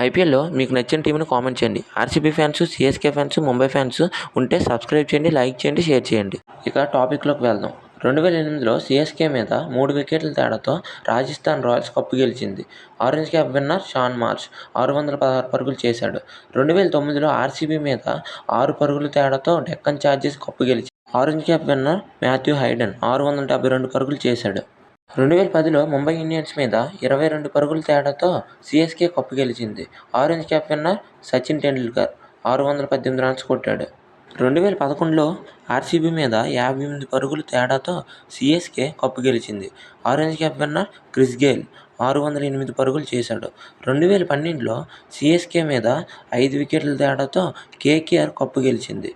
ఐపీఎల్లో మీకు నచ్చిన టీంను కామెంట్ చేయండి. RCB fans CSK fans Mumbai fans ఉంటే సబ్స్క్రైబ్ చేయండి లైక్ చేయండి షేర్ చేయండి. ఇక టాపిక్లోకి వెళ్దాం. రెండు వేల ఎనిమిదిలో సిఎస్కే మీద మూడు వికెట్ల తేడాతో రాజస్థాన్ రాయల్స్ కప్పు గెలిచింది. Orange cap winner Shaun Marsh ఆరు వందల పదహారు పరుగులు చేశాడు. రెండు వేల తొమ్మిదిలో ఆర్సీబీ మీద ఆరు పరుగుల తేడాతో డెక్కన్ ఛార్జెస్ కప్పు గెలిచింది orange cap winner Matthew Hayden ఆరు వందల డెబ్బై రెండు పరుగులు చేశాడు. రెండు వేల పదిలో ముంబై ఇండియన్స్ మీద ఇరవై రెండు పరుగుల తేడాతో సిఎస్కే కప్పు గెలిచింది. ఆరెంజ్ క్యాప్ సచిన్ టెండూల్కర్ ఆరు వందల పద్దెనిమిది రన్స్ కొట్టాడు. రెండు వేల పదకొండులో ఆర్సీబీ మీద యాభై ఎనిమిది పరుగుల తేడాతో సిఎస్కే కప్పు గెలిచింది. ఆరెంజ్ క్యాప్ క్రిస్ గేల్ ఆరు వందల ఎనిమిది పరుగులు చేశాడు. రెండు వేల పన్నెండులో సిఎస్కే మీద ఐదు వికెట్ల తేడాతో కేకేఆర్ కప్పు గెలిచింది.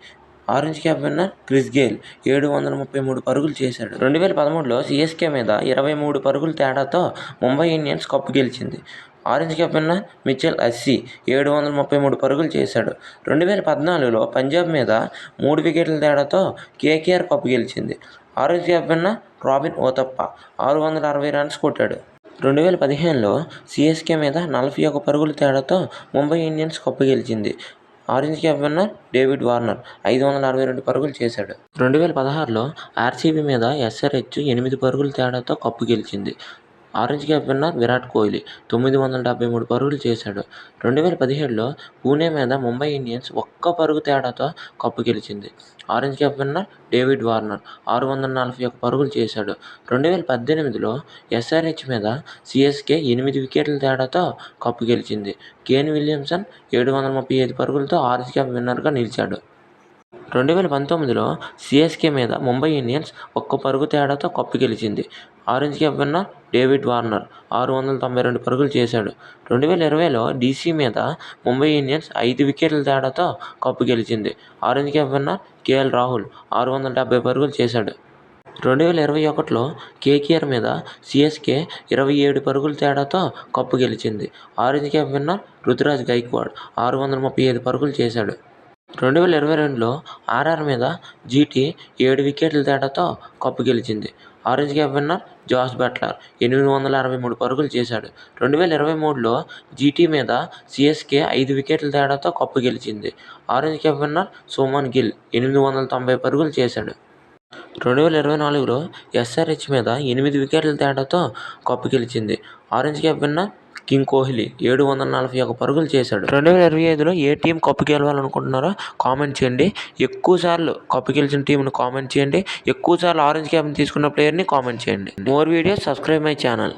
Orange cap winner Chris Gayle ఏడు వందల ముప్పై మూడు పరుగులు చేశాడు. రెండు వేల పదమూడులో సిఎస్కే మీద ఇరవై మూడు పరుగుల తేడాతో ముంబై ఇండియన్స్ కప్పు గెలిచింది. Orange cap winner Michael Hussey ఏడు వందల ముప్పై మూడు పరుగులు చేశాడు. రెండు వేల పద్నాలుగులో పంజాబ్ మీద మూడు వికెట్ల తేడాతో కేకేఆర్ కప్పు గెలిచింది. Orange cap winner Robin Uthappa ఆరు వందల అరవై రన్స్ కొట్టాడు. రెండు వేల పదిహేనులో సిఎస్కే మీద నలభై ఒక పరుగుల తేడాతో ముంబై ఇండియన్స్ కప్పు గెలిచింది. Orange cap winner David Warner ఐదు వందల అరవై రెండు పరుగులు చేశాడు. రెండు వేల పదహారులో ఆర్సీబీ మీద ఎస్ఆర్హెచ్ ఎనిమిది పరుగుల తేడాతో కప్పు గెలిచింది. Orange cap winner Virat Kohli తొమ్మిది వందల డెబ్బై మూడు పరుగులు చేశాడు. రెండు వేల పదిహేడులో పూణే మీద ముంబై ఇండియన్స్ ఒక్క పరుగు తేడాతో కప్పు గెలిచింది. Orange cap winner David Warner ఆరు వందల నలభై ఒక పరుగులు చేశాడు. రెండు వేల పద్దెనిమిదిలో ఎస్ఆర్హెచ్ మీద సిఎస్కే ఎనిమిది వికెట్ల తేడాతో కప్పు గెలిచింది. కేన్ విలియమ్సన్ ఏడు వందల ముప్పై ఐదు పరుగులతో ఆరెంజ్ క్యాప్ విన్నర్గా నిలిచాడు. రెండు వేల పంతొమ్మిదిలో సిఎస్కే మీద ముంబై ఇండియన్స్ ఒక్క పరుగు తేడాతో కప్పు గెలిచింది. Orange cap winner David Warner ఆరు వందల తొంభై రెండు పరుగులు చేశాడు. రెండు వేల ఇరవైలో డీసీ మీద ముంబై ఇండియన్స్ ఐదు వికెట్ల తేడాతో కప్పు గెలిచింది. Orange cap winner KL Rahul ఆరు వందల డెబ్బై పరుగులు చేశాడు. రెండు వేల ఇరవై ఒకటిలో కేకేఆర్ మీద సిఎస్కే ఇరవై ఏడు పరుగుల తేడాతో కప్పు గెలిచింది. Orange cap winner Ruturaj Gaikwad ఆరు వందల ముప్పై ఐదు పరుగులు చేశాడు. రెండు వేల ఇరవై రెండులో ఆర్ఆర్ మీద జీటీ ఏడు వికెట్ల తేడాతో కప్పు గెలిచింది. Orange cap winner Jos Buttler ఎనిమిది వందల అరవై మూడు పరుగులు చేశాడు. రెండు వేల ఇరవై మూడులో జీటీ మీద సిఎస్కే ఐదు వికెట్ల తేడాతో కప్పు గెలిచింది. Orange cap winner Shubman Gill ఎనిమిది వందల తొంభై పరుగులు చేశాడు. రెండు వేల ఇరవై నాలుగులో ఎస్ఆర్హెచ్ మీద ఎనిమిది వికెట్ల తేడాతో కప్పు గెలిచింది. Orange cap winner king Kohli ఏడు వందల నలభై ఒక పరుగులు చేశాడు. రెండు వేల ఇరవై ఐదులో ఏ టీం కప్పు గెలవాలనుకుంటున్నారో కామెంట్ చేయండి. ఎక్కువ సార్లు కప్పు గెలిచిన టీంని కామెంట్ చేయండి. ఎక్కువ సార్లు ఆరెంజ్ క్యాప్ని తీసుకున్న ప్లేయర్ని కామెంట్ చేయండి. More videos subscribe my channel.